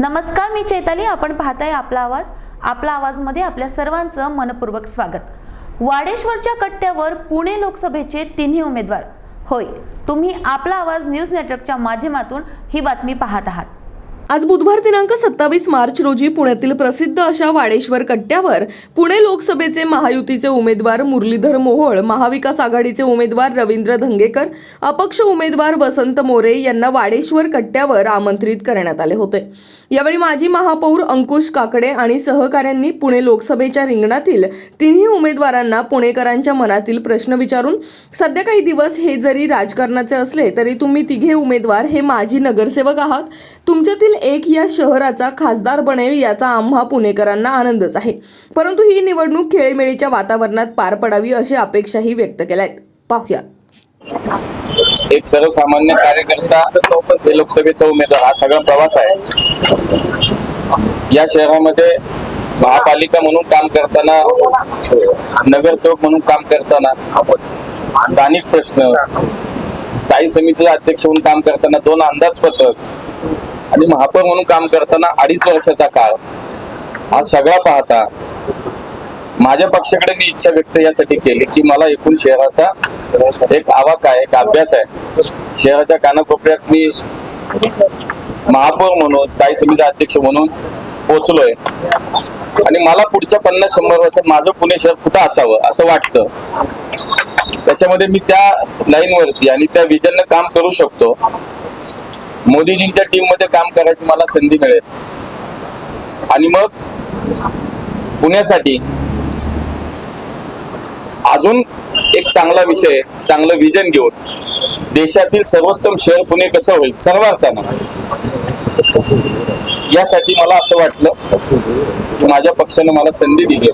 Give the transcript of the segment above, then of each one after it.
नमस्कार मी चैताली. आपण पाहताय आपला आवाज. आपला आवाजमध्ये आपल्या सर्वांचं मनपूर्वक स्वागत. वाडेश्वरच्या कट्ट्यावर पुणे लोकसभेचे तिन्ही उमेदवार. होय तुम्ही आपला आवाज न्यूज नेटवर्कच्या माध्यमातून ही बातमी पाहत आहात. आज बुधवार दिनांक सत्तावीस मार्च रोजी पुण्यातील प्रसिद्ध अशा वाडेश्वर कट्ट्यावर पुणे लोकसभेचे महायुतीचे उमेदवार मुरलीधर मोहोळ महाविकास आघाडीचे उमेदवार रवींद्र धंगेकर अपक्ष उमेदवार वसंत मोरे यांना वाडेश्वर कट्ट्यावर आमंत्रित करण्यात आले होते. यावेळी माजी महापौर अंकुश काकडे आणि सहकाऱ्यांनी पुणे लोकसभेच्या रिंगणातील तिन्ही उमेदवारांना पुणेकरांच्या मनातील प्रश्न विचारून सध्या काही दिवस हे जरी राजकारणाचे असले तरी तुम्ही तिघे उमेदवार हे माजी नगरसेवक आहात. तुमच्यातील एक या शहराचा खासदार बनेल याचा आम्हा पुणेकरांना आनंदच आहे. परंतु ही निवडणूक खेळीमेळीच्या वातावरणात पार पडावी अशी अपेक्षाही व्यक्त केल्या आहेत पाहूया. एक सर्वसामान्य कार्यकर्ता ते लोकसभेचा उमेदवार हा सगळा प्रवास आहे. या शहरामध्ये महापालिका म्हणून काम करताना नगरसेवक म्हणून काम करताना स्थानिक प्रश्न स्थायी समितीचे अध्यक्ष म्हणून काम करताना दोन अंदाजपत्रक आणि महापौर म्हणून काम करताना अडीच वर्षाचा काळ. हा सगळा पाहता माझ्या पक्षाकडे मी इच्छा व्यक्त यासाठी केली की मला एकूण शहराचा एक आवाक आहे एक अभ्यास आहे. शहराच्या कानाकोपऱ्यात मी महापौर म्हणून स्थायी समिती अध्यक्ष म्हणून पोहोचलोय आणि मला पुढच्या पन्नास शंभर वर्षात माझं पुणे शहर कुठं असावं असं वाटतं. त्याच्यामध्ये मी त्या लाईनवरती आणि त्या विजननं काम करू शकतो. मोदीजींच्या टीममध्ये काम करायची मला संधी मिळेल. आणि मग पुण्यासाठी अजून एक चांगला विषय चांगलं विजन घेऊन देशातील सर्वोत्तम शहर पुणे कसं होईल? सर्वार्थानं यासाठी मला असं वाटलं की माझ्या पक्षानं मला संधी दिली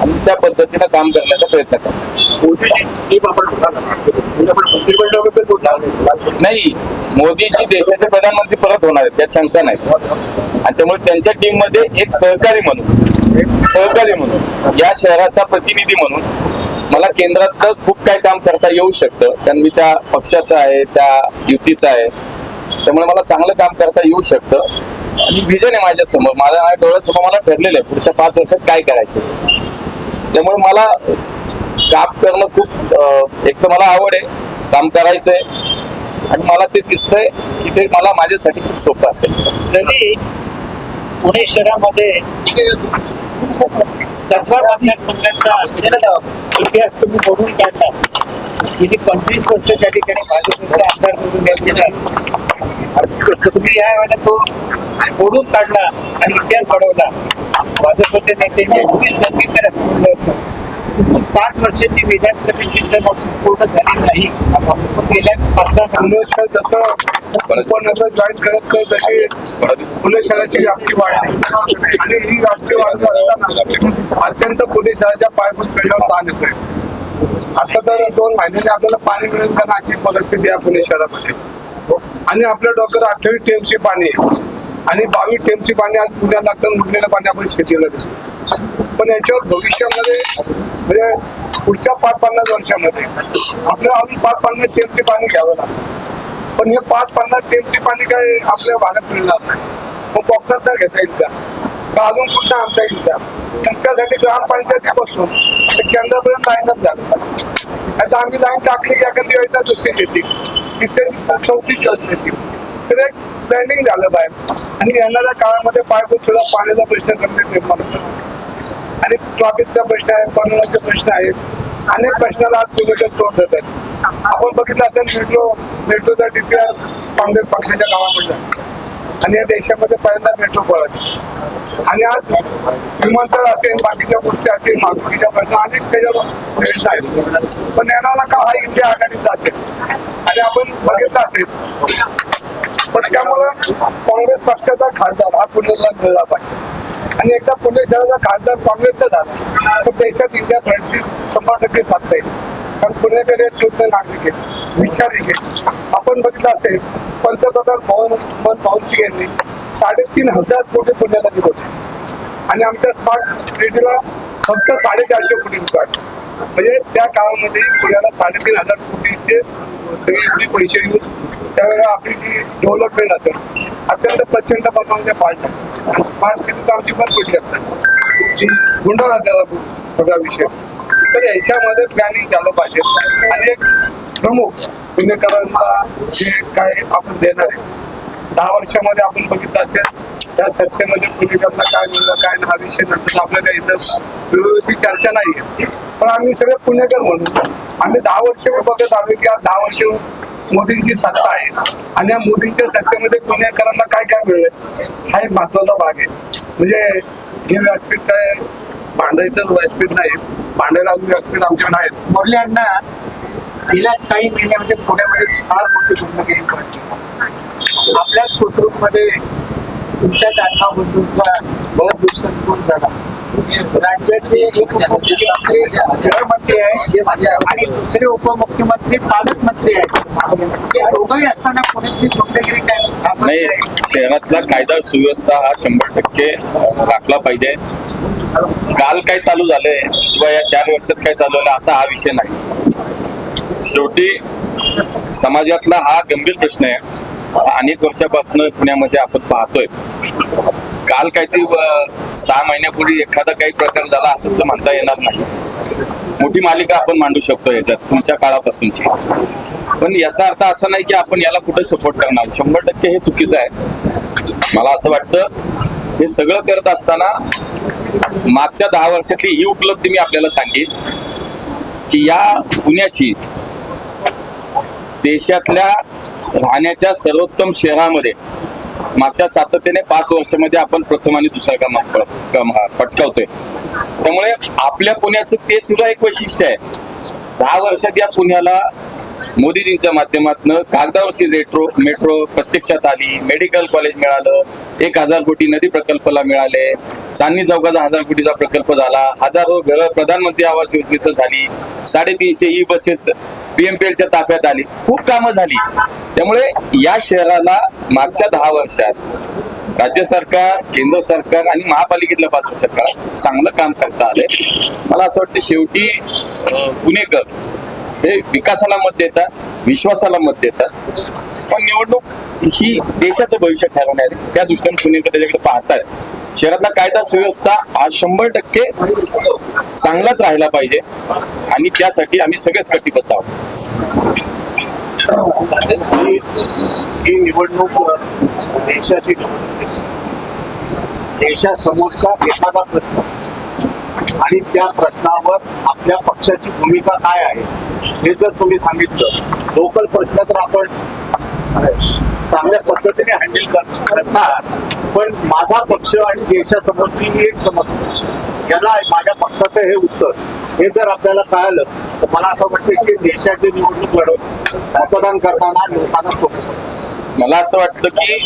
आणि त्या पद्धतीनं काम करण्याचा प्रयत्न करा नाही मोदीजी देशाचे प्रधानमंत्री परत होणार आहेत त्यात शंका नाही. आणि त्यामुळे त्यांच्या टीममध्ये एक सहकारी म्हणून एक सहकारी म्हणून या शहराचा प्रतिनिधी म्हणून मला केंद्रात तर खूप काही काम करता येऊ शकतं. कारण मी त्या पक्षाचा आहे त्या युतीचा आहे. त्यामुळे मला चांगलं काम करता येऊ शकतं. आणि विजन आहे माझ्यासमोर माझ्या माझ्या डोळ्यासमोर मला ठरलेलं आहे पुढच्या पाच वर्षात काय करायचं. त्यामुळे मला काम करणं खूप एक तर मला आवड आहे. काम करायचंय. आणि मला ते दिसतंय की ते मला माझ्यासाठी खूप सोपं असेल. जरी पुणे शहरामध्ये इतिहास तुम्ही बघून काढला. गेली पंचवीस वर्ष त्या ठिकाणी भाजपचे आमदार निवडून गेलेला तुम्ही या वेळेला तो फोडून काढला आणि इतिहास घडवला. भाजपचे नेते जगदीश संगीकर असं म्हणलं होतं पाच वर्षाची विधानसभेची टर्म पूर्ण झाली नाही. गेल्या पाच सहा पुणे जसं उपनगर जॉईन करत करत तसे पुणे शहराची व्याप्ती वाढली. आणि ही व्याप्ती वाढत असताना अत्यंत पुणे शहराच्या पायाभूत सुविधांवर ताण येतोय. आता तर दोन महिन्याने आपल्याला पाणी मिळेल का अशी परिस्थिती आहे पुणे शहरामध्ये? आणि आपल्या डॉक्टर अठ्ठावीस टेमची पाणी आहे. आणि बावीस टेमची पाणी आज पुण्याला लागतं उरलेलं पाणी आपण शेतीला देतो. पण याच्यावर भविष्यामध्ये म्हणजे पुढच्या पाच पन्नास वर्षामध्ये आपल्याला अजून पाच पन्नास टेमचे पाणी घ्यावं लागतं. पण हे पाच पन्नास टेमचे पाणी काय आपल्या भागात मिळणार नाही. मग कोकणात तर घेता येईल का? का अजून कुठं आणता येईल का? पण त्यासाठी ग्रामपंचायतीपासून केंद्रापर्यंत लाईनच झालं आता आम्ही लाईन टाकली की एखादी योजना दुसरी येतील तिथे चौथी योजना येतील तर एक प्लॅनिंग झालं बाहेर. आणि येणाऱ्या काळामध्ये पायाभूत सुद्धा पाण्याचा प्रश्न गंभीर निर्माण आणि ट्रॉफिकचा प्रश्न आहे पर्यावरणाचे प्रश्न आहेत अनेक प्रश्नाला आज पुणेकर तोंड देत आहेत. आपण बघितलं असेल मेट्रो मेट्रोचा डीपीआर काँग्रेस पक्षाच्या गावामध्ये आणि या देशामध्ये पहिल्यांदा मेट्रो पळत आणि आज विमानतळ असेल बाकीच्या गोष्टी असेल मागणीच्या प्रश्न अनेक त्याच्यावर प्रश्न आहेत. पण येणारा का हा इंडिया आघाडीचा असेल. आणि आपण बघितलं असेल पण त्यामुळं काँग्रेस पक्षाचा खासदार हा पुण्याला मिळला पाहिजे. आणि एकदा पुणे शहराचा खासदार काँग्रेसचा झाला तर देशात इंडिया फ्रंटची शंभर टक्के साधता येईल. कारण पुण्याकडे शुद्ध नागरिक आहेत विचारिक आहेत. आपण बघितलं असेल पंतप्रधान मोहन मनमोहन भाऊंची यांनी साडेतीन हजार कोटी पुण्याला दिले होते. आणि आमच्या स्मार्ट सिटीला फक्त साडेचारशे कोटी रुपये म्हणजे त्या काळामध्ये पुण्याला साडेतीन हजार कोटीचे सगळे एवढे पैसे येऊन त्यावेळेला आपली जी डेव्हलपमेंट असेल. अत्यंत प्रचंड प्रमाणामध्ये पार्ट आहे स्मार्ट सिटी तर आमची पण कुठली जी गुंडाळा त्याला सगळा विषय. तर याच्यामध्ये प्लॅनिंग झालं पाहिजे. आणि एक प्रमुख पुणेकरांना जे काय आपण देणार आहे दहा वर्षामध्ये आपण बघितलं असेल त्या सत्तेमध्ये पोलिसांना काय मिळलं काय हा विषय नंतर आपल्याला इथं विरोधाची चर्चा नाही आहे. पण आम्ही सगळे पुणेकर म्हणून आम्ही दहा वर्ष बघत आलो की आज दहा वर्ष मोदींची सत्ता आहे. आणि या मोदींच्या सत्तेमध्ये पुणेकरांना काय काय मिळेल हा एक महत्त्वाचा भाग आहे. म्हणजे हे व्यासपीठ काय भांडायचं व्यासपीठ नाही. भांडायला अजून व्यासपीठ आमच्याकडे आहेत मुरली अण्णा गेल्या काही महिन्यामध्ये पुण्यामध्ये फार मोठी भूमिका आपल्याच कोथरूडमध्ये तुमच्या काका बंधूंचा बहुत दिवसांपूर झाला? राज्याचे एक गृहमंत्री आणि दुसरे उपमुख्यमंत्री पालकमंत्री आहेत. दोघंही असताना काय शहरातला कायदा सुव्यवस्था हा शंभर टक्के राखला पाहिजे. काल काय चालू झालंय किंवा या चार वर्षात काय चालू झालं असा हा विषय नाही. शेवटी समाजातला हा गंभीर प्रश्न आहे. अनेक वर्षापासून पुण्यामध्ये आपण पाहतोय. काल काहीतरी सहा महिन्यापूर्वी एखादा काही प्रकार झाला असं तर म्हणता येणार नाही. मोठी मालिका आपण मांडू शकतो याच्यात तुमच्या काळापासूनची. पण याचा अर्थ असा नाही की आपण याला कुठे सपोर्ट करणार. शंभर टक्के हे चुकीचं आहे. मला असं वाटतं हे सगळं करत असताना मागच्या दहा वर्षातली ही उपलब्धी मी आपल्याला सांगेन की या पुण्याची देशातल्या राहण्याच्या सर्वोत्तम शहरामध्ये मागच्या सातत्याने पाच वर्षामध्ये आपण प्रथम आणि दुसरा क्रमांक पटकावतोय. त्यामुळे आपल्या पुण्याचं ते सुद्धा एक वैशिष्ट्य आहे. दहा वर्षात या पुण्याला मोदीजींच्या माध्यमातून कागदावरची रेट्रो मेट्रो प्रत्यक्षात आली मेडिकल कॉलेज मिळालं एक हजार कोटी नदी प्रकल्पाला मिळाले चांदणी चौकाचा हजार कोटीचा प्रकल्प झाला हजारो घरं प्रधानमंत्री आवास योजनेत झाली साडेतीनशे ई बसेस पीएमपीएलच्या ताफ्यात आली खूप कामं झाली. त्यामुळे या शहराला मागच्या दहा वर्षात राज्य सरकार केंद्र सरकार आणि महापालिकेतल्या पाच सरकार चांगलं काम करता आले मला असं वाटतं शेवटी पुणेकर हे विकासाला मत देतात विश्वासाला मत देतात पण निवडणूक ही देशाचं भविष्य ठरवणार आहे. त्या दृष्टीने पुणेकर त्याच्याकडे पाहतात शहरातला कायदा सुव्यवस्था हा शंभर टक्के चांगलाच राहिला पाहिजे. आणि त्यासाठी आम्ही सगळेच कटिबद्ध आहोत. ही निवडणूक देशाची देशासमोरचा एखादा प्रश्न. आणि त्या प्रश्नावर आपल्या पक्षाची भूमिका काय आहे? हे जर तुम्ही सांगितलं लोकल प्रश्न तर आपण चांगल्या पद्धतीने हँडल करणार पण माझा पक्ष आणि देशासमोर ही एक समस्या याला माझ्या पक्षाचं हे उत्तर. हे जर आपल्याला कळालं तर मला असं वाटतं की देशाची निवडणूक लढवून मतदान करताना लोकांना सोपं मला असं वाटतं की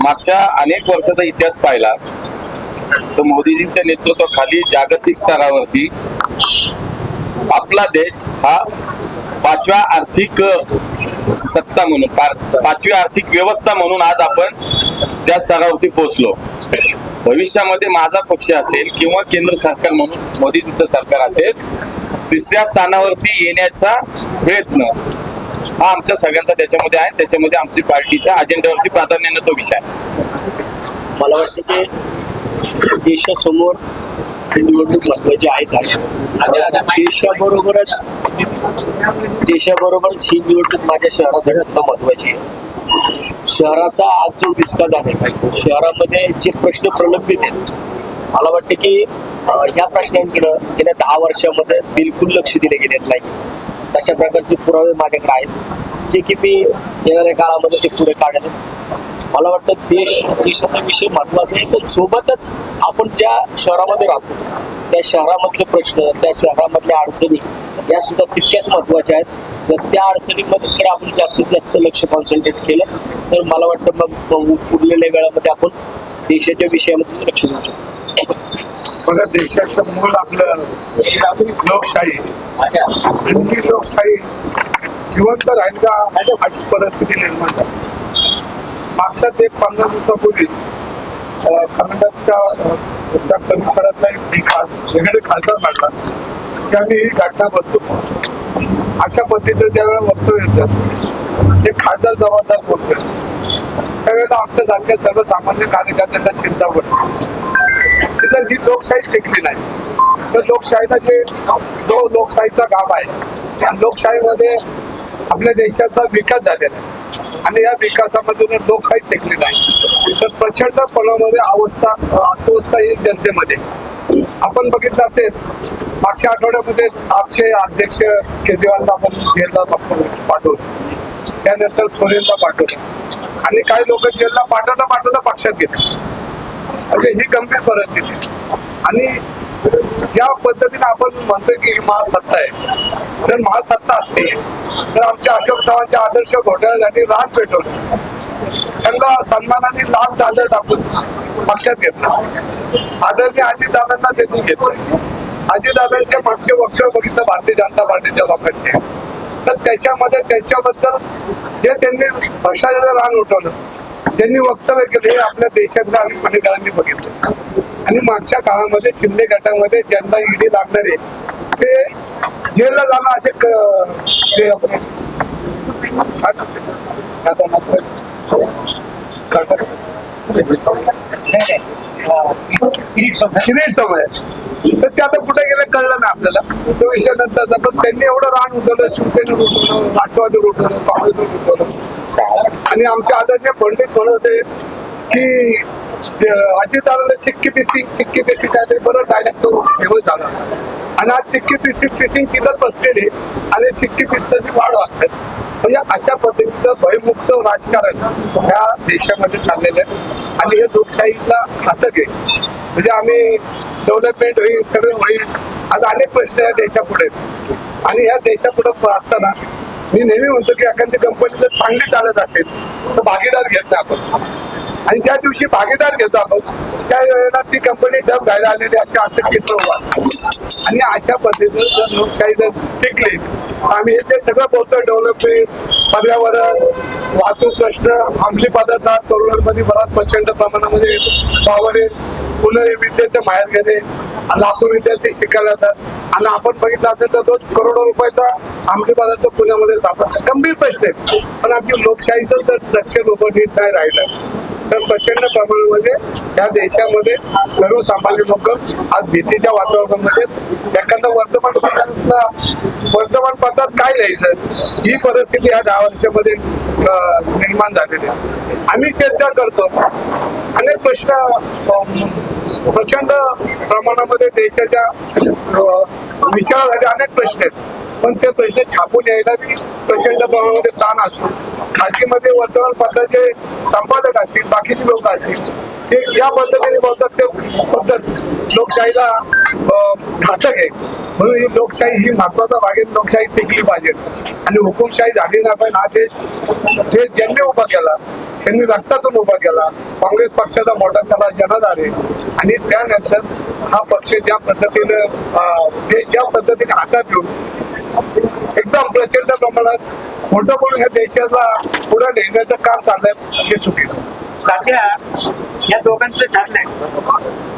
मागच्या अनेक वर्षाचा इतिहास पाहिला तर मोदीजींच्या नेतृत्वाखाली जागतिक स्तरावरती आपला देश हा पाचव्या आर्थिक सत्ता म्हणून पाचवी आर्थिक व्यवस्था म्हणून आज आपण त्या स्तरावरती पोहोचलो. भविष्यामध्ये माझा पक्ष असेल किंवा केंद्र सरकार म्हणून मोदींचं सरकार असेल तिसऱ्या स्थानावरती येण्याचा प्रयत्न हा आमच्या सगळ्यांचा त्याच्यामध्ये आहे. त्याच्यामध्ये आमची पार्टीच्या अजेंड्यावरती प्राधान्यानं तो विषय आहे. मला वाटतं की देशासमोर ही निवडणूक महत्वाची आहेच आहे आणि देशाबरोबरच देशाबरोबरच ही निवडणूक माझ्या शहरासाठी सुद्धा महत्वाची आहे. शहराचा आज जो विचका झाला शहरामध्ये जे प्रश्न प्रलंबित आहेत मला वाटते की ह्या प्रश्नांकडे गेल्या दहा वर्षामध्ये बिलकुल लक्ष दिले गेलेलं नाही. तशा प्रकारचे पुरावे माझ्याकडे आहेत जे की मी येणाऱ्या काळामध्ये ते पुढे काढले मला वाटतं देश देशाचा विषय महत्त्वाचा आहे पण सोबतच आपण ज्या शहरामध्ये राहतो त्या शहरामधले प्रश्न त्या शहरामधल्या अडचणी या सुद्धा तितक्याच महत्त्वाच्या आहेत. जर त्या अडचणींमध्ये जर आपण जास्तीत जास्त लक्ष कॉन्सन्ट्रेट केलं तर मला वाटतं मग उरलेल्या वेळामध्ये आपण देशाच्या विषयामध्ये लक्ष देऊ शकतो. बघा देशाचं मूळ आपलं लोकशाही. आणि लोकशाही जिवंत राहील का अशी परिस्थिती निर्माण झाली? मागच्याच एक पंधरा दिवसापूर्वी कर्नाटकच्या परिसरातला एक वेगळे खासदार मांडला. की ही घटना बदलू अशा पद्धतीचं त्यावेळेला वक्तव्य येतं. ते खासदार जबाबदार बोलतात त्यावेळेला आमच्या सारख्या सर्वसामान्य कार्यकर्त्यांना चिंता पडते तर ही लोकशाही टिकली नाही तर लोकशाहीला जे जो लोकशाहीचा गाभ आहे त्या लोकशाहीमध्ये आपल्या देशाचा विकास झालेला आहे. आणि या विकासामध्ये लोक काही टेकले नाही. तर प्रचंड पणामध्ये अवस्था अस्वस्था येईल जनतेमध्ये. आपण बघितलं असेल मागच्या आठवड्यामध्येच आमचे अध्यक्ष केजरीवालला आपण जेलला पाठवलं. त्यानंतर सोरेनला पाठवलं. आणि काही लोक जेलला पाठवता पाठवता पक्षात गेले. म्हणजे ही गंभीर परिस्थिती आणि ज्या पद्धतीने आपण म्हणतोय की ही महासत्ता आहे जर महासत्ता असते तर आमच्या अशोक चव्हाणच्या आदर्श घोटाळ्यासाठी रान पेटवलं. त्यांना सन्मानाने लाल चादर टाकून पक्षात घेतलं. आदरणीय अजितदादांना त्यांनी घेतलं. अजितदादांचे मागचे वक्तव्य बघितलं भारतीय जनता पार्टीच्या लोकांचे. तर त्याच्यामध्ये त्याच्याबद्दल जे त्यांनी भ्रष्टाचाराचं रान उठवलं त्यांनी वक्तव्य केले हे आपल्या देशातल्या अनेक मान्यवरांनी बघितलं. आणि मागच्या काळामध्ये शिंदे गटामध्ये ज्यांना ईडी लागणारे ते जेलला जाणं असे. किरीट समय तर ते आता कुठे गेले? कळलं आपल्याला तो विषय नंतर पण त्यांनी एवढं रान उठवलं शिवसेनेत उठवलं राष्ट्रवादीवर उठवलं काँग्रेसवर उठवलं आणि आमचे आदरणीय पंडित म्हणत होते की अजितदादाला चिक्की पिसिंग चिक्की पिसिंग काहीतरी बरं डायरेक्ट तो फेमस झाला. आणि आज चिक्की पिसिंग पिसिंग तिथंच बसलेली आणि चिक्की पिसाची वाढ वागतात म्हणजे अशा पद्धतीचं भयमुक्त राजकारण ह्या देशामध्ये चाललेलं आहे. आणि हे लोकशाहीला घातक आहे. म्हणजे आम्ही डेव्हलपमेंट होईल सगळं होईल. आज अनेक प्रश्न या देशापुढे आहेत. आणि या देशापुढे असताना मी नेहमी म्हणतो की एखादी कंपनी जर चांगली चालत असेल तर भागीदार घेत नाही आपण. आणि ज्या दिवशी भागीदार घेतो आपण. त्या वेळेला ती कंपनी डब घ्यायला आलेली असे असं चित्र उभा आणि अशा पद्धतीनं जर लोकशाही जर टिकली आम्ही हे ते सगळं बोलतोय डेव्हलपमेंट पर्यावरण वाहतूक प्रश्न अंमली पदार्थात तरुणांमध्ये बराच प्रचंड प्रमाणामध्ये वावर आहे मुलं विद्येचं माहेर गेले लाखो विद्यार्थी शिकायला जातात आणि आपण बघितलं असेल तर दोन करोडो रुपयाचा आमली पदार्थ पुण्यामध्ये सापडतात. गंभीर प्रश्न आहेत. पण आमची लोकशाहीचं तर लक्ष लोक नीट नाही राहिलं. तर प्रचंड प्रमाणामध्ये या देशामध्ये सर्वसामान्य लोक आज भीतीच्या वातावरणामध्ये एखादा वर्तमानपत्रातला वर्तमानपत्रात काय लिहायचं ही परिस्थिती या दहा वर्षामध्ये निर्माण झालेली आहे. आम्ही चर्चा करतो. अनेक प्रश्न प्रचंड प्रमाणामध्ये देशाच्या विचारासाठी अनेक प्रश्न आहेत. पण ते प्रश्न छापून यायला प्रचंड प्रमाणामध्ये ताण असतो. खाजगीमध्ये वर्तमानपत्राचे संपादक असतील बाकीचे लोक असतील ते ज्या पद्धतीने बोलतात ते पद्धत लोकशाहीला घातक आहे. म्हणून ही लोकशाही ही महत्त्वाचा भाग आहे लोकशाही टिकली पाहिजे. आणि हुकुमशाही झाली नाही पण हा देश देश ज्यांनी उभा केला त्यांनी रक्तातून उभा केला. काँग्रेस पक्षाचा मोठा त्याला जनाधार आहे. आणि त्यानंतर हा पक्ष ज्या पद्धतीनं देश ज्या पद्धतीने हातात घेऊन एकदम प्रचंड प्रमाणात खोटं बोलून ह्या देशाला पुढे नेण्याचं काम चाललंय हे चुकीचं. या दोघांचं ठरलंय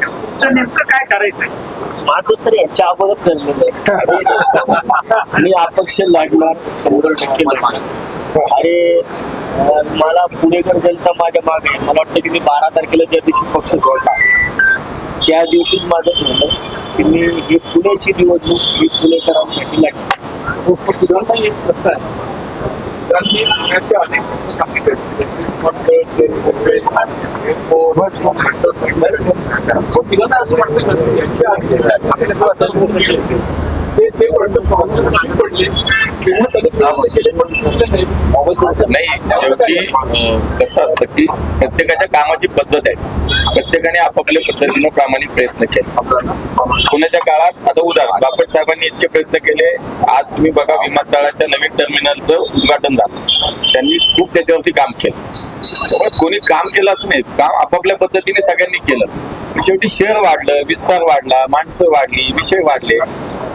तुमचं नेमकं काय करायचंय माझं तर याच्या अगोदर ठरलेलं आहे. मी अपक्ष लढणार शंभर टक्के लढणार. आणि अं, मला पुणेकर जनता माझ्या मागे. मला वाटतं की मी बारा तारखेला ज्या दिवशी पक्ष सोडला त्या दिवशीच माझं ठरलं की मी ही पुण्याची निवडणूक ही पुणेकरांसाठी लागली. पुन्हा एक प्रश्न त्यांनी पुण्याचे अनेक असं वाटतं ते ते पर्यंत स्वातंत्र्य नाही पडले किंवा त्यांनी प्रयत्न केले पण नाही नाही शेवटी कसं असतं की प्रत्येकाच्या कामाची पद्धत आहे. प्रत्येकाने आपापल्या पद्धतीनं प्रामाणिक प्रयत्न केले. पुण्याच्या काळात आता उदाहरण बापट साहेबांनी इतके प्रयत्न केले आज तुम्ही बघा विमानतळाच्या नवीन टर्मिनलचं उद्घाटन झालं. त्यांनी खूप त्याच्यावरती काम केलं. त्यामुळे कोणी काम केलं असं नाही. काम आपापल्या पद्धतीने सगळ्यांनी केलं. शेवटी शहर वाढलं विस्तार वाढला माणसं वाढली विषय वाढले.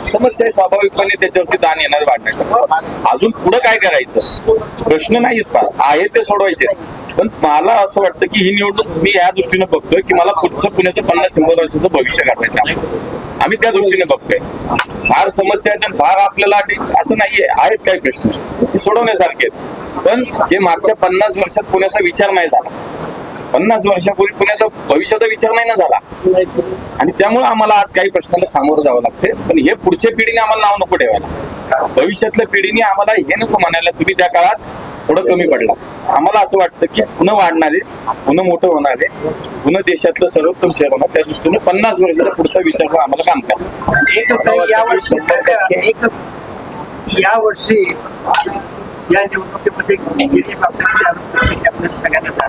समस्या स्वाभाविकपणे त्याच्यावरती दान येणार वाढणार अजून पुढे काय करायचं? प्रश्न नाहीत पा आहे ते सोडवायचे. पण मला असं वाटतं की ही निवडणूक मी या दृष्टीने बघतोय की मला पुढचं पुण्याचं पन्नास शंभर वर्षाचं भविष्य घडवायचं आहे. आम्ही त्या दृष्टीने बघतोय. फार समस्या आहेत फार आपल्याला असं नाहीये आहेत काही प्रश्न. सोडवण्यासारखे आहेत. पण जे मागच्या पन्नास वर्षात पुण्याचा विचार नाही झाला पन्नास वर्षापूर्वी पुण्याचा भविष्याचा विचार नाही ना झाला. आणि त्यामुळे आम्हाला आज काही प्रश्नाला सामोरं जावं लागते पण हे पुढच्या पिढीने आम्हाला नाव नको ठेवायला. भविष्यातल्या पिढीने आम्हाला हे नको म्हणायला. तुम्ही त्या काळात थोडं कमी पडला. आम्हाला असं वाटतं की पुन्हा वाढणारे पुन्हा मोठं होणारे पुन्हा देशातलं सर्वोत्तम शहर होणार. त्या दृष्टीने पन्नास वर्षाचा पुढचा विचार करून आम्हाला काम करायचं आहे यावर्षी या निवडणुकीमध्ये सगळ्यांना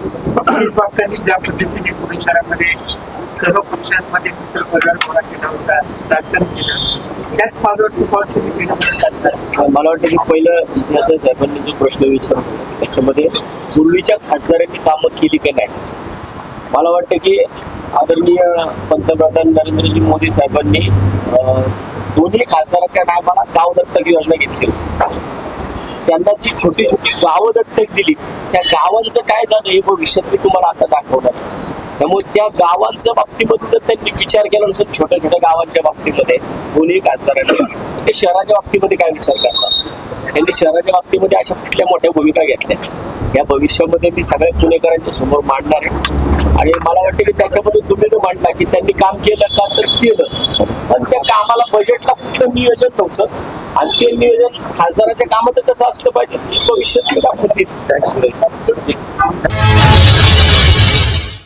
ज्या पद्धतीने पुणे शहरामध्ये सर्व पक्षांमध्ये मित्र केला होता राजकारण केलं त्याच मला वाटतं की पहिलं जसं साहेबांनी जो प्रश्न विचारतो. त्याच्यामध्ये पूर्वीच्या खासदारांनी कामं केली की नाही? मला वाटतं की आदरणीय पंतप्रधान नरेंद्रजी मोदी साहेबांनी दोन्ही खासदारांच्या नावाला गाव दत्तक योजना घेतली. त्यांना जी छोटी छोटी गावं दत्तक दिली. त्या गावांचं काय झालं हे भविष्यात मी तुम्हाला आता दाखवणार. त्यामुळे त्या गावांच्या बाबतीमध्ये जर त्यांनी विचार केला नसेल छोट्या छोट्या गावांच्या बाबतीमध्ये कोणीही खासदारांनी ते शहराच्या बाबतीमध्ये काय विचार करतात? त्यांनी शहराच्या बाबतीमध्ये अशा कुठल्या मोठ्या भूमिका घेतल्या या भविष्यामध्ये मी सगळ्या पुणेकरांच्या समोर मांडणार आहे. आणि मला वाटतं की त्याच्यामध्ये तुम्ही जो मांडला की त्यांनी काम केलं का तर केलं. पण त्या कामाला बजेटला फक्त नियोजन नव्हतं. आणि ते नियोजन खासदाराच्या कामाचं कसं असलं पाहिजे भविष्यात दाखवतील